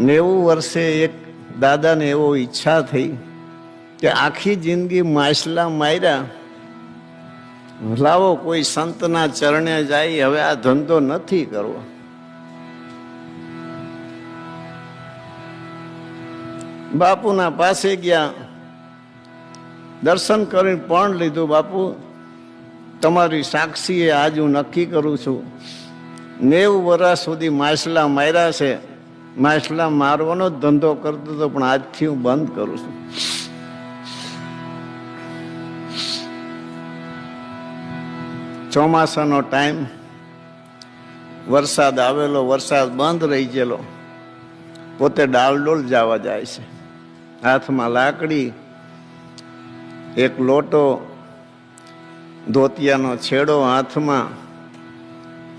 નેવું વર્ષે એક દાદાને એવો ઈચ્છા થઈ કે આખી જિંદગી માછલા માર્યા. લાવો, કોઈ સંતના ચરણે જાય, હવે આ ધંધો નથી કરવો. બાપુના પાસે ગયા. દર્શન કરીને પણ લીધું, બાપુ, તમારી સાક્ષીએ આજ હું નક્કી કરું છું. નેવું વર્ષ સુધી માછલા માર્યા છે. માછલા મારવાનો જ ધંધો કરતો હતો, પણ આજથી હું બંધ કરું છું. ચોમાસાનો ટાઈમ, વરસાદ આવેલો, વરસાદ બંધ રહી ગયેલો, પોતે ડાલડોલ જવા જાય છે. હાથમાં લાકડી, એક લોટો, ધોતિયાનો છેડો હાથમાં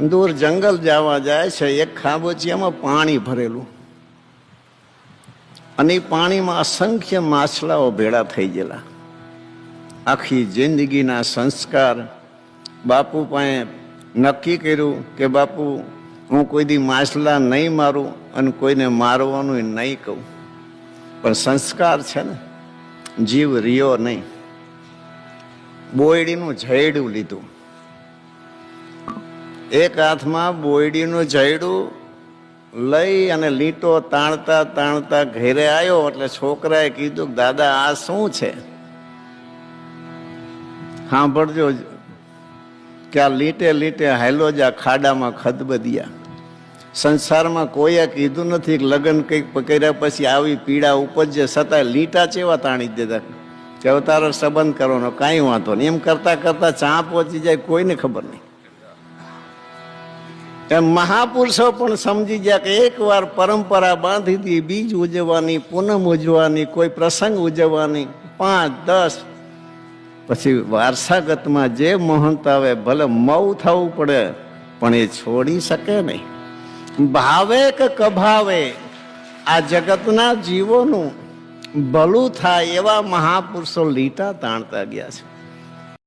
દૂર જંગલ જવા જાય છે, એક ખાબોચિયામાં પાણી ભરેલું. અને એ પાણીમાં અસંખ્ય માછલાઓ ભેળા થઈ ગયેલા. આખી જિંદગીના સંસ્કાર બાપુ પાસે નક્કી કર્યું કે બાપુ, હું કોઈ દી માછલા નહીં મારું અને કોઈને મારવાનું નહીં કહું. પણ સંસ્કાર છે ને, જીવ રિયો નહીં. બોયડીનું ઝેડું લીધું. એક હાથમાં બોયડીનું જયડું લઈ અને લીટો તાણતા તાણતા ઘેરે આવ્યો એટલે છોકરાએ કીધું કે, દાદા, આ શું છે? સાંભળજો, કે આ લીટે લીટે હાલો જ આ ખાડામાં ખદબદિયા. સંસારમાં કોઈએ કીધું નથી કે લગ્ન કંઈક કર્યા પછી આવી પીડા ઉપજે છતાંય લીટા ચેવા તાણી દેતા? કે અવતારો તારો સંબંધ કરવાનો કાંઈ વાંધો નહીં. એમ કરતાં કરતાં ચા પહોંચી જાય, કોઈને ખબર નહીં. એમ મહાપુરુષો પણ સમજી ગયા કે એકવાર પરંપરા બાંધી હતી બીજ ઉજવવાની, પૂનમ ઉજવવાની, કોઈ પ્રસંગ ઉજવવાની, પાંચ, દસ, પછી વારસાગતમાં જે મહંત આવે, ભલે મઉ થવું પડે, પણ એ છોડી શકે નહીં. ભાવે કે કભાવે, આ જગતના જીવોનું ભલું થાય એવા મહાપુરુષો લીટા તાણતા ગયા છે.